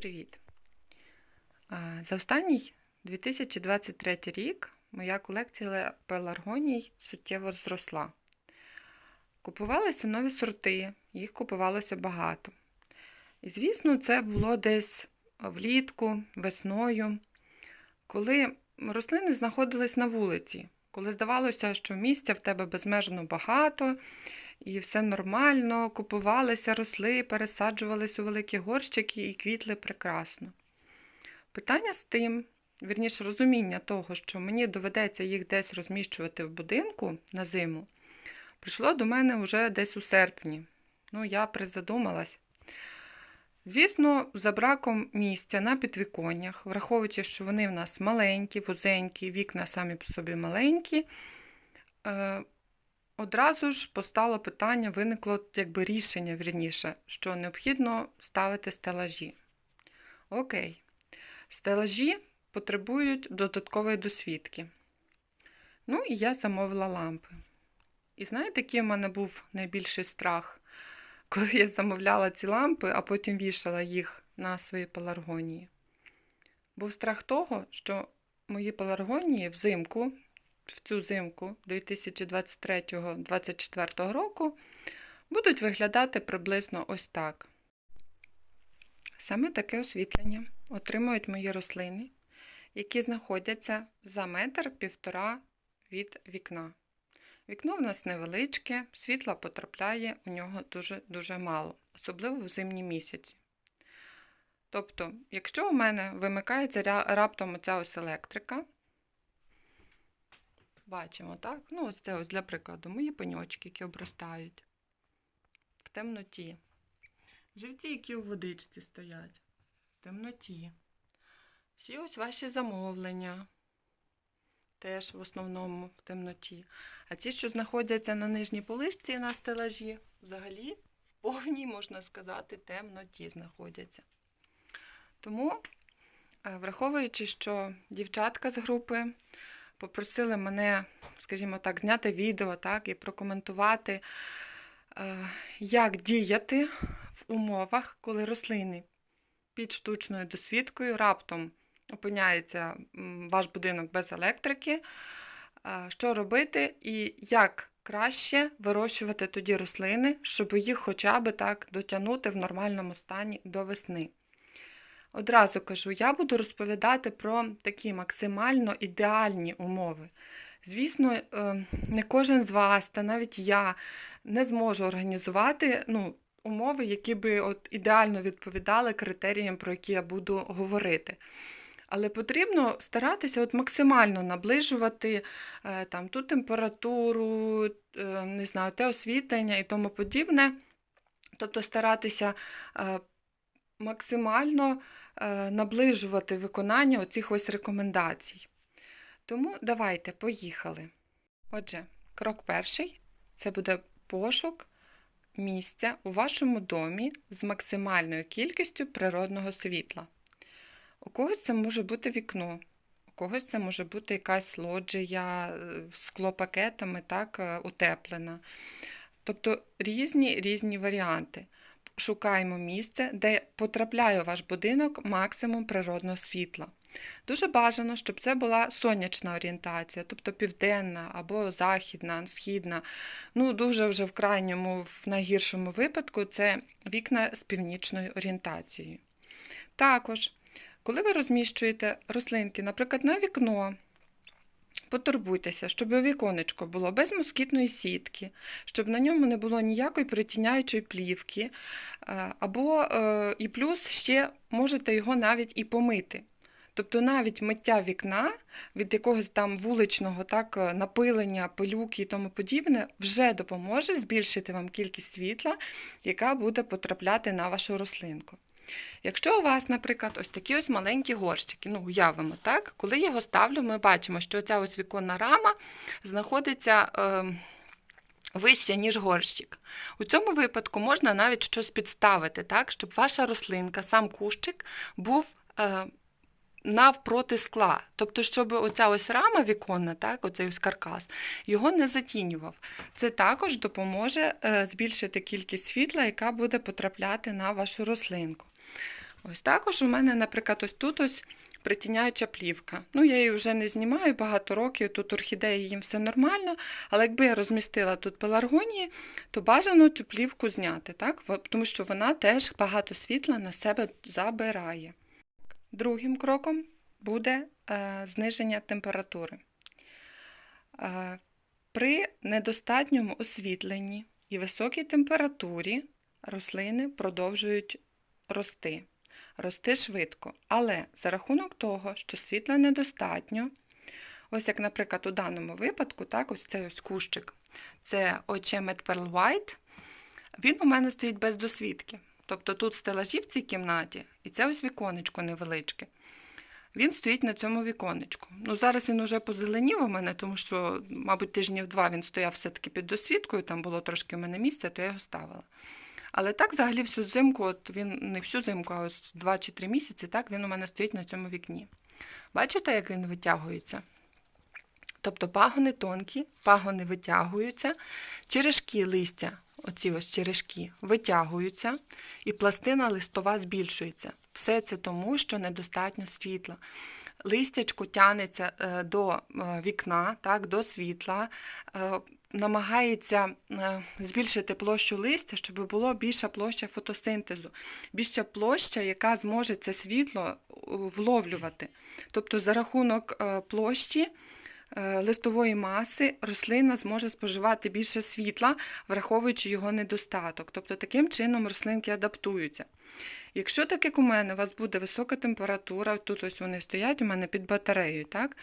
Привіт! За останній 2023 рік моя колекція пеларгоній суттєво зросла. Купувалися нові сорти, їх купувалося багато. І, звісно, це було десь влітку, весною, коли рослини знаходились на вулиці, коли здавалося, що місця в тебе безмежно багато, і все нормально, купувалися, росли, пересаджувались у великі горщики і квітли прекрасно. Питання з тим, вірніше розуміння того, що мені доведеться їх десь розміщувати в будинку на зиму, прийшло до мене вже десь у серпні. Ну, я призадумалась. Звісно, за браком місця на підвіконнях, враховуючи, що вони в нас маленькі, вузенькі, вікна самі по собі маленькі, е, одразу ж постало питання, виникло якби рішення, вірніше, що необхідно ставити стелажі. Окей, стелажі потребують додаткової досвідки. Ну, і я замовила лампи. І знаєте, який в мене був найбільший страх, коли я замовляла ці лампи, а потім вішала їх на свої пеларгонії? Був страх того, що мої пеларгонії взимку, в цю зимку 2023-2024 року будуть виглядати приблизно ось так. Саме таке освітлення отримують мої рослини, які знаходяться за метр півтора від вікна. Вікно в нас невеличке, світла потрапляє у нього дуже-дуже мало, особливо в зимні місяці. Тобто, якщо у мене вимикається раптом оця ось електрика, бачимо, так? Ну, ось це ось для прикладу, мої пеньочки, які обростають в темноті. Живці, які у водичці стоять, в темноті. Всі ось ваші замовлення, теж в основному в темноті. А ті, що знаходяться на нижній полишці на стелажі, взагалі в повній, можна сказати, темноті знаходяться. Тому, враховуючи, що дівчатка з групи попросили мене, скажімо так, зняти відео так, і прокоментувати, як діяти в умовах, коли рослини під штучною досвідкою раптом опиняється ваш будинок без електрики, що робити і як краще вирощувати тоді рослини, щоб їх хоча б так дотягнути в нормальному стані до весни. Одразу кажу, я буду розповідати про такі максимально ідеальні умови. Звісно, не кожен з вас, та навіть я не зможу організувати ну, умови, які би от ідеально відповідали критеріям, про які я буду говорити. Але потрібно старатися от максимально наближувати е, там, ту температуру, е, не знаю, те освітлення і тому подібне. Тобто старатися е, максимально наближувати виконання оцих ось рекомендацій. Тому давайте, поїхали. Отже, крок перший це буде пошук місця у вашому домі з максимальною кількістю природного світла. У когось це може бути вікно, у когось це може бути якась лоджія склопакетами так, утеплена. Тобто різні різні варіанти. Шукаємо місце, де потрапляє у ваш будинок максимум природного світла. Дуже бажано, щоб це була сонячна орієнтація, тобто південна або західна, східна. Ну, дуже вже в крайньому, в найгіршому випадку, це вікна з північною орієнтацією. Також, коли ви розміщуєте рослинки, наприклад, на вікно, Потурбуйтеся, щоб віконечко було без москітної сітки, щоб на ньому не було ніякої притіняючої плівки, або і плюс ще можете його навіть і помити. Тобто навіть миття вікна від якогось там вуличного так, напилення, пилюки і тому подібне, вже допоможе збільшити вам кількість світла, яка буде потрапляти на вашу рослинку. Якщо у вас, наприклад, ось такі ось маленькі горщики, ну, уявимо, так, коли я його ставлю, ми бачимо, що ця ось віконна рама знаходиться. Е, Вище, ніж горщик. У цьому випадку можна навіть щось підставити, так, щоб ваша рослинка, сам кущик, був е, навпроти скла. Тобто, щоб оця ось рама віконна, так, оцей ось каркас, його не затінював. Це також допоможе е, збільшити кількість світла, яка буде потрапляти на вашу рослинку. Ось також у мене, наприклад, ось тут ось притіняюча плівка. Ну, я її вже не знімаю багато років, тут орхідеї їм все нормально, але якби я розмістила тут пеларгонії, то бажано цю плівку зняти, так? Тому що вона теж багато світла на себе забирає. Другим кроком буде е, зниження температури. Е, при недостатньому освітленні і високій температурі рослини продовжують рости, рости швидко. Але за рахунок того, що світла недостатньо, ось як, наприклад, у даному випадку, так, ось цей ось кущик, це Ochemet Pearl White, він у мене стоїть без досвідки. Тобто тут стелажі в цій кімнаті, і це ось віконечко невеличке. Він стоїть на цьому віконечку. Ну, зараз він уже позеленів у мене, тому що, мабуть, тижнів два він стояв все-таки під досвідкою, там було трошки у мене місця, то я його ставила. Але так, взагалі, всю зимку, от він не всю зимку, а ось 2 чи 3 місяці, так він у мене стоїть на цьому вікні. Бачите, як він витягується? Тобто пагони тонкі, пагони витягуються, черешки листя, оці ось черешки, витягуються, і пластина листова збільшується. Все це тому, що недостатньо світла. Листячко тянеться е, до е, вікна, так, до світла, е, намагається е, збільшити площу листя, щоб було більша площа фотосинтезу, більша площа, яка зможе це світло е, вловлювати. Тобто за рахунок е, площі листової маси рослина зможе споживати більше світла, враховуючи його недостаток. Тобто таким чином рослинки адаптуються. Якщо так як у мене у вас буде висока температура, тут ось вони стоять у мене під батареєю, так?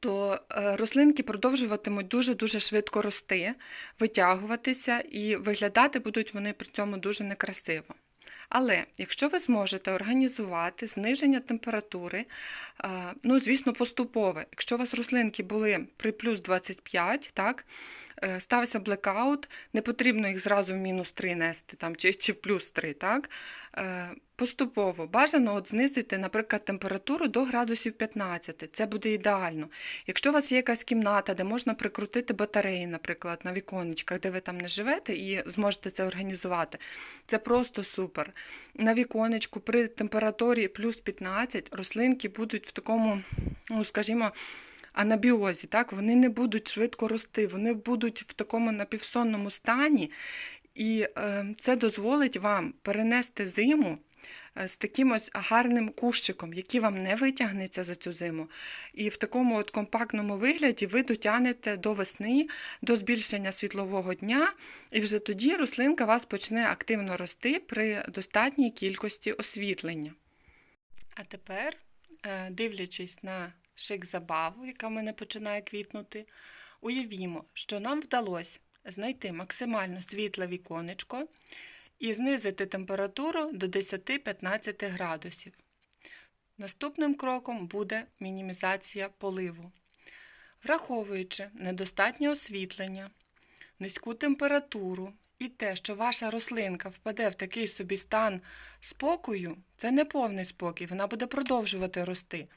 То е, рослинки продовжуватимуть дуже-дуже швидко рости, витягуватися і виглядати будуть вони при цьому дуже некрасиво. Але якщо ви зможете організувати зниження температури, е, ну, звісно, поступове. Якщо у вас рослинки були при плюс 25, так, е, стався блекаут, не потрібно їх зразу в мінус 3 нести там, чи, чи в плюс 3, так, поступово бажано от знизити, наприклад, температуру до градусів 15. Це буде ідеально. Якщо у вас є якась кімната, де можна прикрутити батареї, наприклад, на віконечках, де ви там не живете, і зможете це організувати, це просто супер. На віконечку при температурі плюс 15 рослинки будуть в такому, ну, скажімо, анабіозі, так? вони не будуть швидко рости, вони будуть в такому напівсонному стані, і е, це дозволить вам перенести зиму з таким ось гарним кущиком, який вам не витягнеться за цю зиму. І в такому от компактному вигляді ви дотягнете до весни, до збільшення світлового дня, і вже тоді рослинка вас почне активно рости при достатній кількості освітлення. А тепер, е, дивлячись на шик забаву, яка в мене починає квітнути, уявімо, що нам вдалося знайти максимально світле віконечко і знизити температуру до 10-15 градусів. Наступним кроком буде мінімізація поливу. Враховуючи недостатнє освітлення, низьку температуру і те, що ваша рослинка впаде в такий собі стан спокою, це не повний спокій, вона буде продовжувати рости.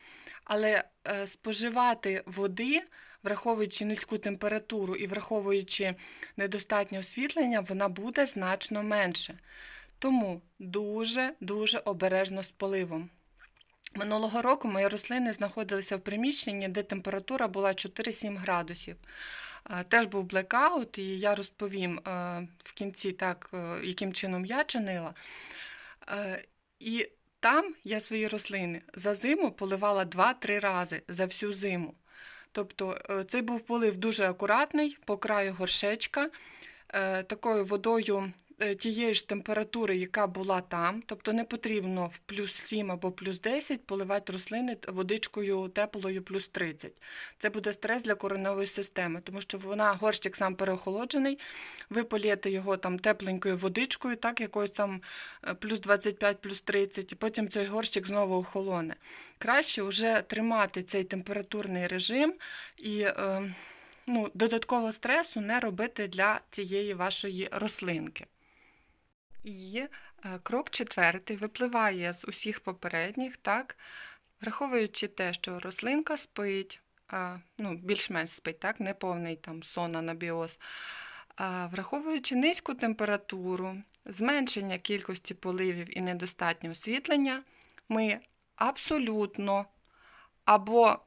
Але е, споживати води, враховуючи низьку температуру і враховуючи недостатнє освітлення, вона буде значно менше. Тому дуже-дуже обережно з поливом. Минулого року мої рослини знаходилися в приміщенні, де температура була 4-7 градусів. Теж був блекаут, і я розповім в кінці, так, е, яким чином я чинила. Е, І там я свої рослини за зиму поливала 2-3 рази за всю зиму. Тобто е, цей був полив дуже акуратний по краю горшечка, такою водою е, тієї ж температури, яка була там. Тобто не потрібно в плюс 7 або плюс 10 поливати рослини водичкою теплою плюс 30. Це буде стрес для кореневої системи, тому що вона горщик сам переохолоджений, ви полієте його там тепленькою водичкою, так, якось там е, плюс 25, плюс 30, і потім цей горщик знову охолоне. Краще вже тримати цей температурний режим і е, ну, додаткового стресу не робити для цієї вашої рослинки. І е, крок четвертий випливає з усіх попередніх, так, враховуючи те, що рослинка спить, ну, більш-менш спить, так, не повний там сон, анабіоз, враховуючи низьку температуру зменшення кількості поливів і недостатнє освітлення ми абсолютно або,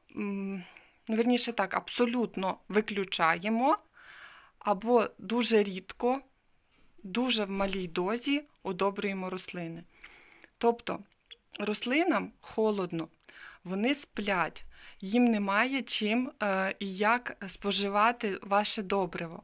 ну, вірніше так, абсолютно виключаємо, або дуже рідко, дуже в малій дозі одобрюємо рослини. Тобто рослинам холодно, вони сплять, їм немає чим е, і як споживати ваше добриво.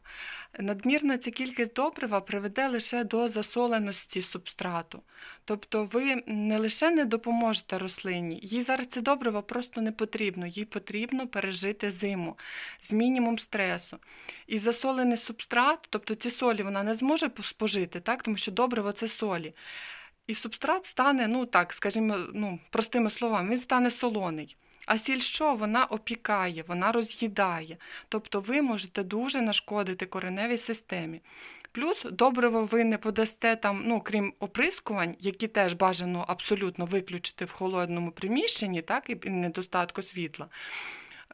Надмірна ця кількість добрива приведе лише до засоленості субстрату. Тобто ви не лише не допоможете рослині, їй зараз це добриво просто не потрібно, їй потрібно пережити зиму з мінімум стресу. І засолений субстрат, тобто ці солі вона не зможе спожити, так? тому що добриво це солі. І субстрат стане, ну так, скажімо, ну, простими словами, він стане солоний. А сіль що? Вона опікає, вона роз'їдає. Тобто ви можете дуже нашкодити кореневій системі. Плюс добриво ви не подасте там, ну, крім оприскувань, які теж бажано абсолютно виключити в холодному приміщенні, так, і недостатку світла,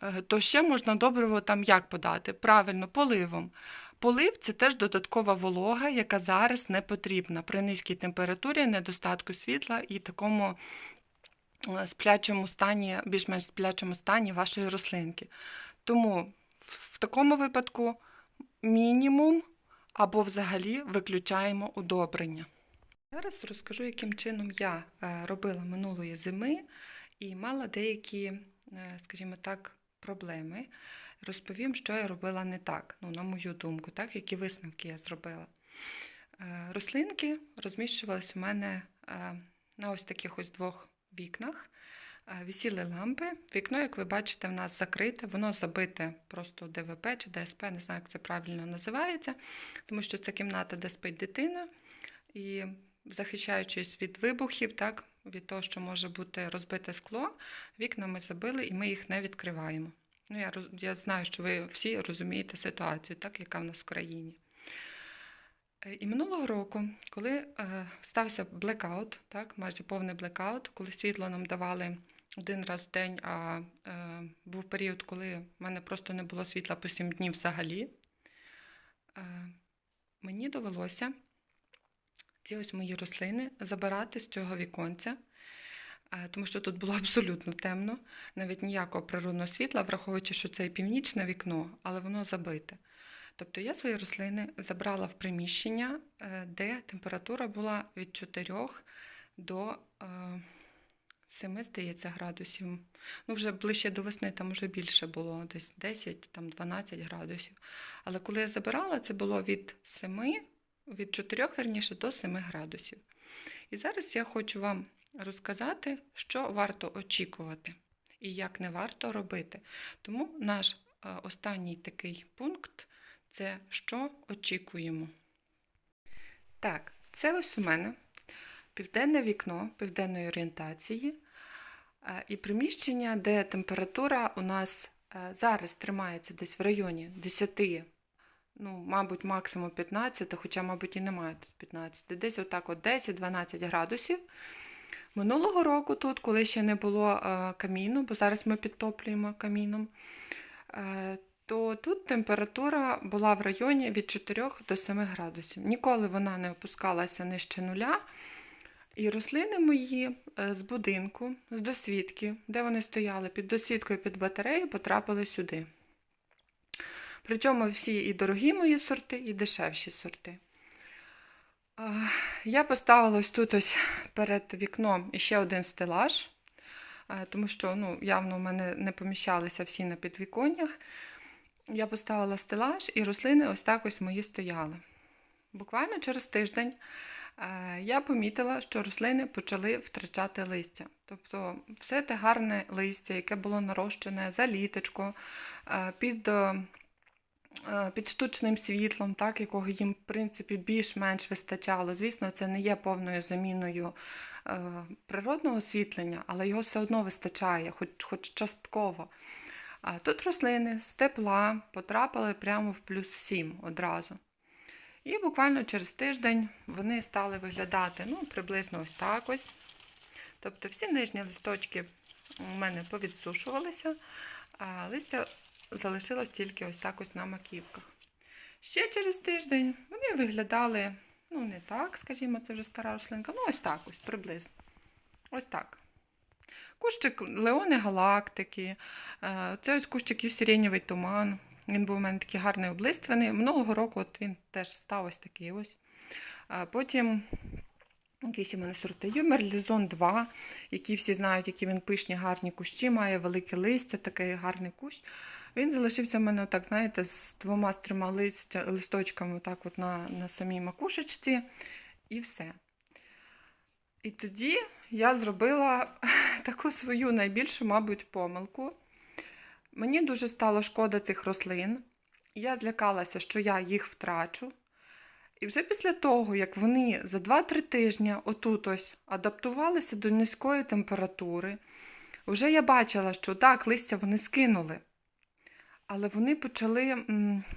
е, то ще можна добриво там як подати? Правильно, поливом. Полив це теж додаткова волога, яка зараз не потрібна при низькій температурі, недостатку світла і такому е, сплячому стані, більш-менш сплячому стані вашої рослинки. Тому в такому випадку мінімум або взагалі виключаємо удобрення. Зараз розкажу, яким чином я е, робила минулої зими і мала деякі, е, скажімо так, проблеми. Розповім, що я робила не так, ну, на мою думку, так, які висновки я зробила. Е, Рослинки розміщувалися у мене е, на ось таких ось двох вікнах. Е, Вісіли лампи. Вікно, як ви бачите, в нас закрите, воно забите просто ДВП чи ДСП, не знаю, як це правильно називається, тому що це кімната, де спить дитина. І захищаючись від вибухів, так, від того, що може бути розбите скло, вікна ми забили і ми їх не відкриваємо. Ну, я, я знаю, що ви всі розумієте ситуацію, так, яка в нас в країні. Е, І минулого року, коли е, стався блекаут, так, майже повний блекаут, коли світло нам давали один раз в день, а е, був період, коли в мене просто не було світла по 7 днів взагалі, е, мені довелося ці ось мої рослини забирати з цього віконця, тому що тут було абсолютно темно, навіть ніякого природного світла, враховуючи, що це і північне вікно, але воно забите. Тобто я свої рослини забрала в приміщення, е, де температура була від 4 до е, 7, здається, градусів. Ну, вже ближче до весни там вже більше було, десь 10, там 12 градусів. Але коли я забирала, це було від 7, від 4, верніше, до 7 градусів. І зараз я хочу вам розказати, що варто очікувати і як не варто робити. Тому наш е, останній такий пункт це що очікуємо. Так, це ось у мене південне вікно південної орієнтації е, і приміщення, де температура у нас е, зараз тримається десь в районі 10, ну, мабуть, максимум 15, хоча, мабуть, і немає тут 15, десь отак от 10-12 градусів. Минулого року тут, коли ще не було е, каміну, бо зараз ми підтоплюємо каміном, е, то тут температура була в районі від 4 до 7 градусів. Ніколи вона не опускалася нижче нуля. І рослини мої е, з будинку, з досвідки, де вони стояли під досвідкою під батарею, потрапили сюди. Причому всі і дорогі мої сорти, і дешевші сорти. Я поставила ось тут ось перед вікном ще один стелаж, тому що ну, явно в мене не поміщалися всі на підвіконнях. Я поставила стелаж, і рослини ось так ось мої стояли. Буквально через тиждень е, я помітила, що рослини почали втрачати листя. Тобто все те гарне листя, яке було нарощене за літочко, е, під, е, під штучним світлом, так, якого їм, в принципі, більш-менш вистачало. Звісно, це не є повною заміною е, природного освітлення, але його все одно вистачає, хоч, хоч частково. А тут рослини з тепла потрапили прямо в плюс 7 одразу. І буквально через тиждень вони стали виглядати ну, приблизно ось так ось. Тобто всі нижні листочки у мене повідсушувалися, а листя залишилось тільки ось так ось на маківках. Ще через тиждень вони виглядали Ну, не так, скажімо, це вже стара рослинка. Ну, ось так, ось приблизно. Ось так. Кущик Леони Галактики. Е, Це ось кущик Юсіренєвий туман. Він був у мене такий гарний облистваний. Минулого року от він теж став ось такий ось. Потім якісь у мене сорти Юмер, Лізон 2, які всі знають, які він пишні, гарні кущі, має велике листя, такий гарний кущ. Він залишився в мене, отак, знаєте, з двома з трьома листя, листочками отак от на, на самій макушечці, і все. І тоді я зробила таку свою найбільшу, мабуть, помилку. Мені дуже стало шкода цих рослин. Я злякалася, що я їх втрачу. І вже після того, як вони за 2-3 тижні отут ось адаптувалися до низької температури, вже я бачила, що так, листя вони скинули. Але вони почали,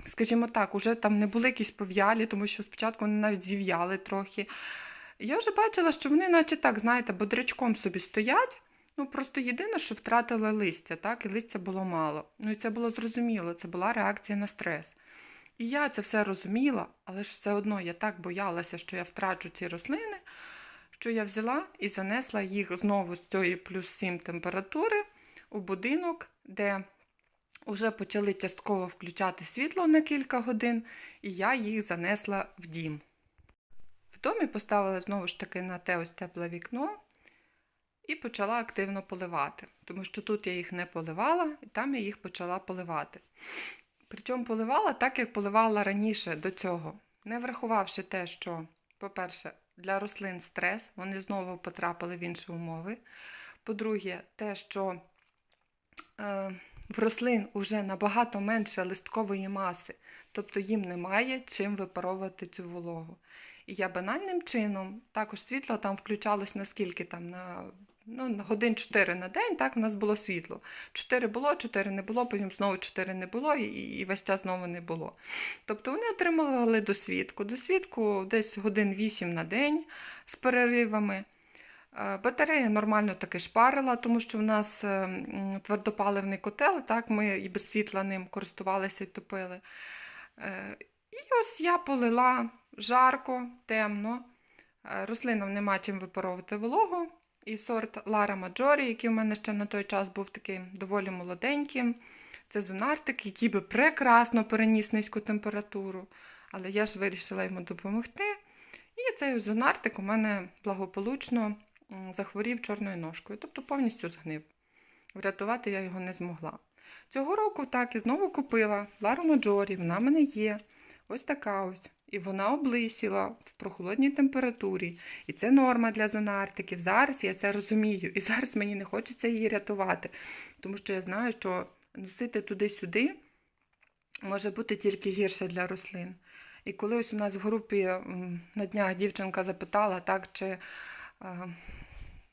скажімо так, уже там не були якісь пов'ялі, тому що спочатку вони навіть зів'яли трохи. Я вже бачила, що вони, наче так, знаєте, бодрячком собі стоять. Ну, просто єдине, що втратили листя, так, і листя було мало. Ну і це було зрозуміло, це була реакція на стрес. І я це все розуміла, але ж все одно я так боялася, що я втрачу ці рослини, що я взяла і занесла їх знову з цієї плюс 7 температури у будинок, де вже почали частково включати світло на кілька годин, і я їх занесла в дім. В домі поставила знову ж таки на те ось тепле вікно і почала активно поливати, тому що тут я їх не поливала, і там я їх почала поливати. Причому поливала так, як поливала раніше до цього, не врахувавши те, що, по-перше, для рослин стрес, вони знову потрапили в інші умови. По-друге, те, що е, в рослин вже набагато менше листкової маси, тобто їм немає чим випаровувати цю вологу. І я банальним чином, також світло там включалось наскільки там на, ну, годин 4 на день, так у нас було світло. 4 було, 4 не було, потім знову 4 не було, і, і весь час знову не було. Тобто вони отримували досвідку. Досвідку десь годин 8 на день з переривами. Е, Батарея нормально таки шпарила, тому що в нас е, твердопаливний котел, так, ми і без світла ним користувалися і топили. Е, І ось я полила жарко, темно. Рослинам нема чим випаровувати вологу. І сорт Лара Маджорі, який в мене ще на той час був такий доволі молоденьким. Це зонартик, який би прекрасно переніс низьку температуру. Але я ж вирішила йому допомогти. І цей зонартик у мене благополучно захворів чорною ножкою, тобто повністю згнив. Врятувати я його не змогла. Цього року так і знову купила Лару Маджорі, вона в мене є. Ось така ось. І вона облисіла в прохолодній температурі. І це норма для зонартиків. Зараз я це розумію. І зараз мені не хочеться її рятувати. Тому що я знаю, що носити туди-сюди може бути тільки гірше для рослин. І коли ось у нас в групі на днях дівчинка запитала, так, чи е,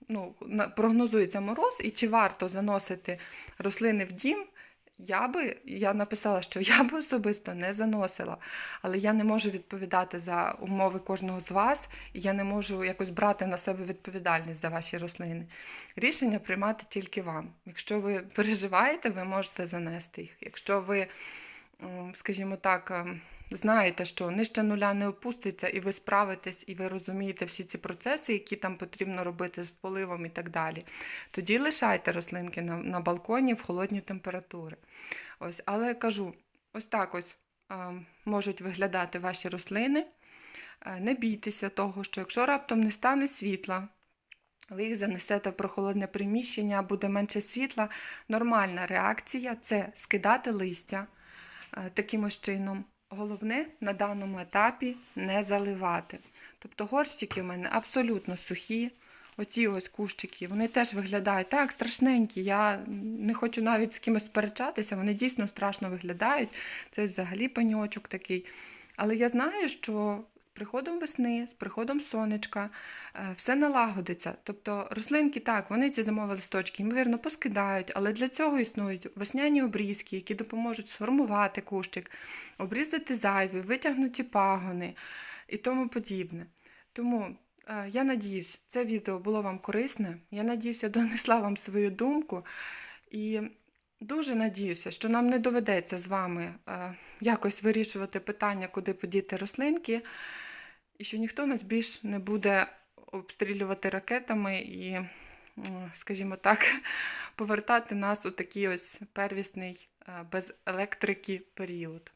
ну, прогнозується мороз і чи варто заносити рослини в дім, я би я написала, що я би особисто не заносила, але я не можу відповідати за умови кожного з вас, і я не можу якось брати на себе відповідальність за ваші рослини. Рішення приймати тільки вам. Якщо ви переживаєте, ви можете занести їх. Якщо ви, скажімо так, ем, знаєте, що нижче нуля не опуститься, і ви справитесь, і ви розумієте всі ці процеси, які там потрібно робити з поливом і так далі. Тоді лишайте рослинки на, на балконі в холодні температури. Ось, але кажу, ось так ось е, можуть виглядати ваші рослини. Е, не бійтеся того, що якщо раптом не стане світла, ви їх занесете в прохолодне приміщення, буде менше світла. Нормальна реакція це скидати листя таким ось чином. Головне на даному етапі не заливати. Тобто горщики в мене абсолютно сухі. Оці ось кущики, вони теж виглядають так страшненькі. Я не хочу навіть з кимось сперечатися, вони дійсно страшно виглядають. Це взагалі паньочок такий. Але я знаю, що приходом весни, з приходом сонечка е, все налагодиться. Тобто рослинки так, вони ці зимові листочки, ймовірно, поскидають, але для цього існують весняні обрізки, які допоможуть сформувати кущик, обрізати зайві, витягнуті пагони і тому подібне. Тому е, я надіюсь, це відео було вам корисне. Я надіюся, донесла вам свою думку. І дуже надіюся, що нам не доведеться з вами е, якось вирішувати питання, куди подіти рослинки. і що ніхто нас більш не буде обстрілювати ракетами і, скажімо так, повертати нас у такий ось первісний е, без електрики період.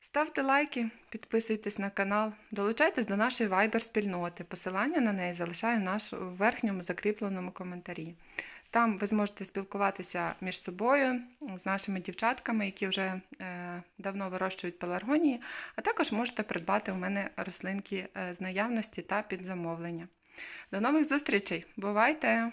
Ставте лайки, підписуйтесь на канал, долучайтесь до нашої Viber спільноти. Посилання на неї залишаю наш у верхньому закріпленому коментарі. Там ви зможете спілкуватися між собою з нашими дівчатками, які вже е, давно вирощують пеларгонії, а також можете придбати у мене рослинки е, з наявності та під замовлення. До нових зустрічей! Бувайте!